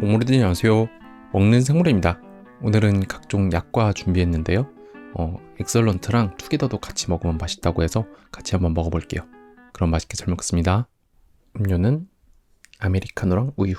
먹물이들 안녕하세요. 먹는 생물입니다. 오늘은 각종 약과 준비했는데요. 어, 엑설런트랑 투게더도 같이 먹으면 맛있다고 해서 같이 한번 먹어볼게요. 그럼 맛있게 잘 먹겠습니다. 음료는 아메리카노랑 우유.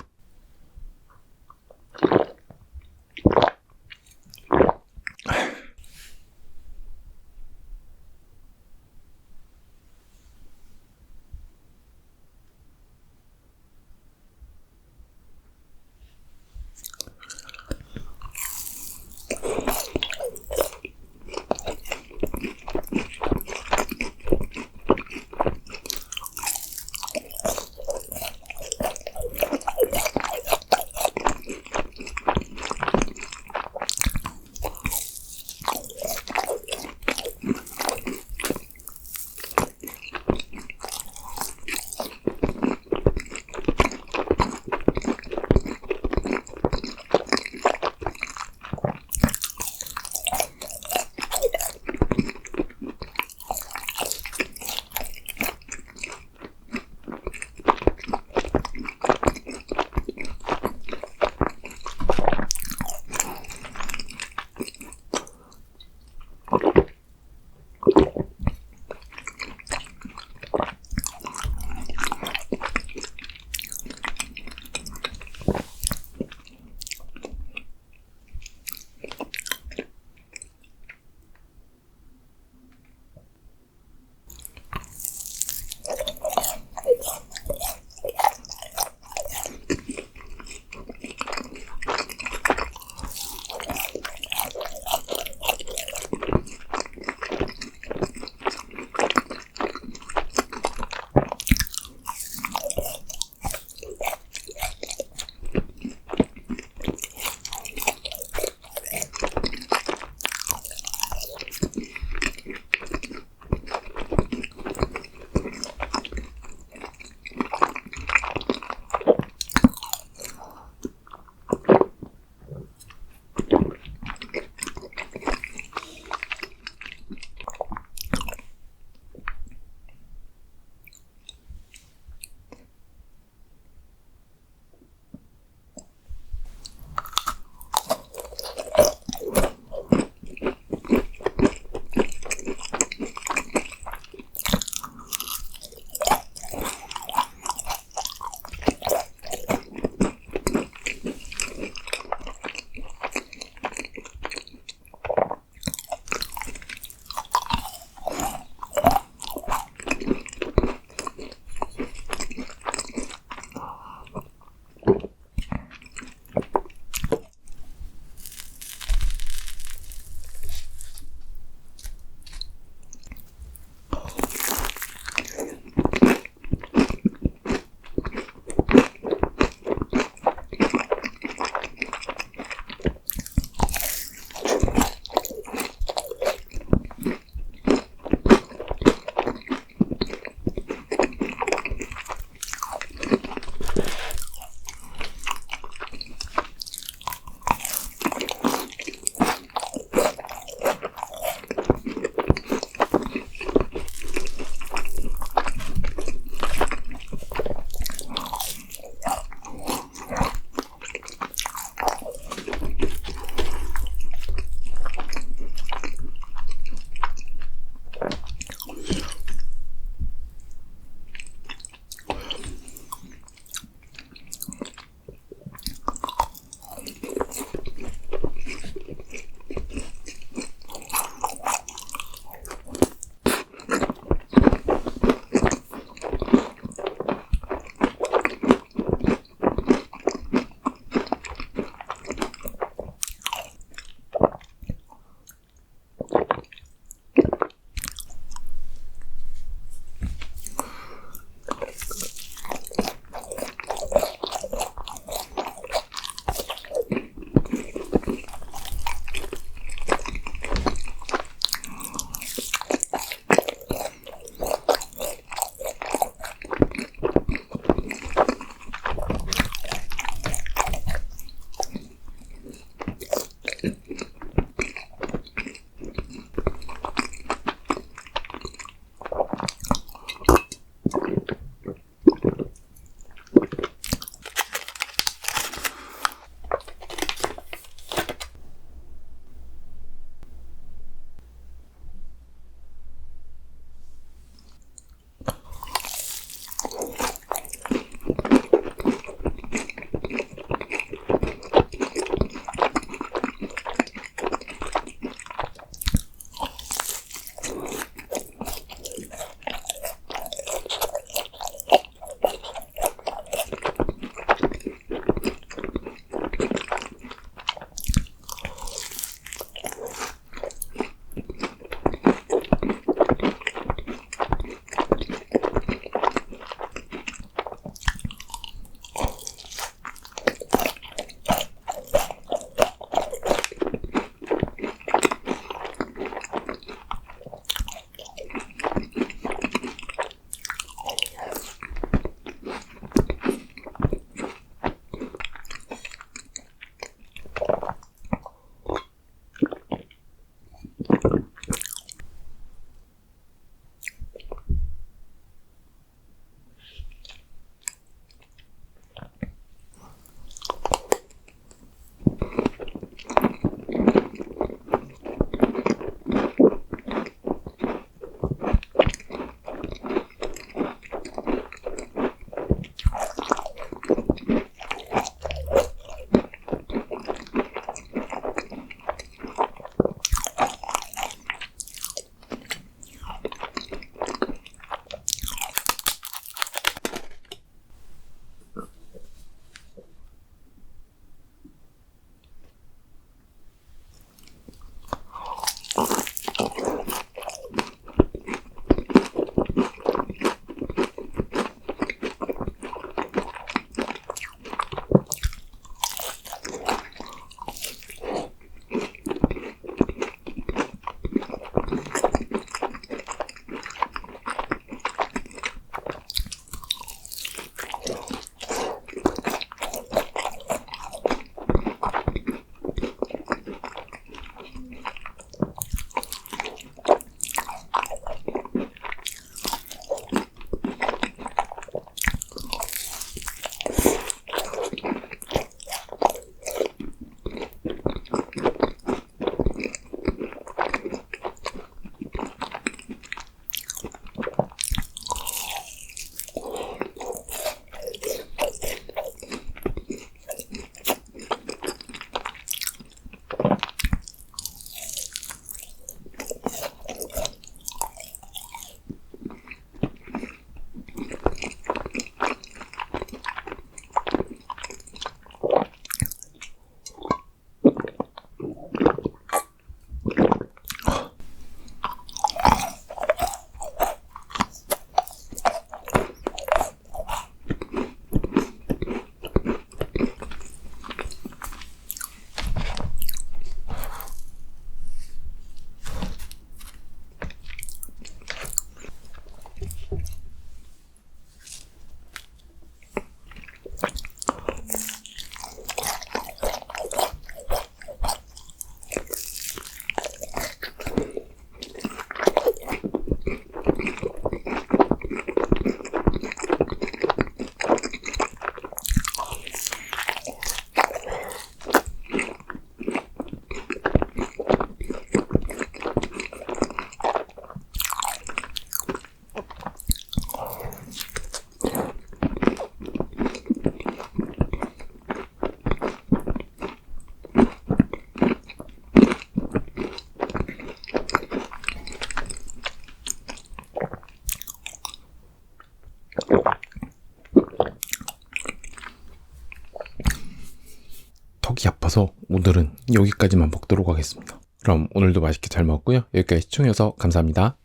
목이 아파서 오늘은 여기까지만 먹도록 하겠습니다. 그럼 오늘도 맛있게 잘 먹었고요. 여기까지 시청해주셔서 감사합니다.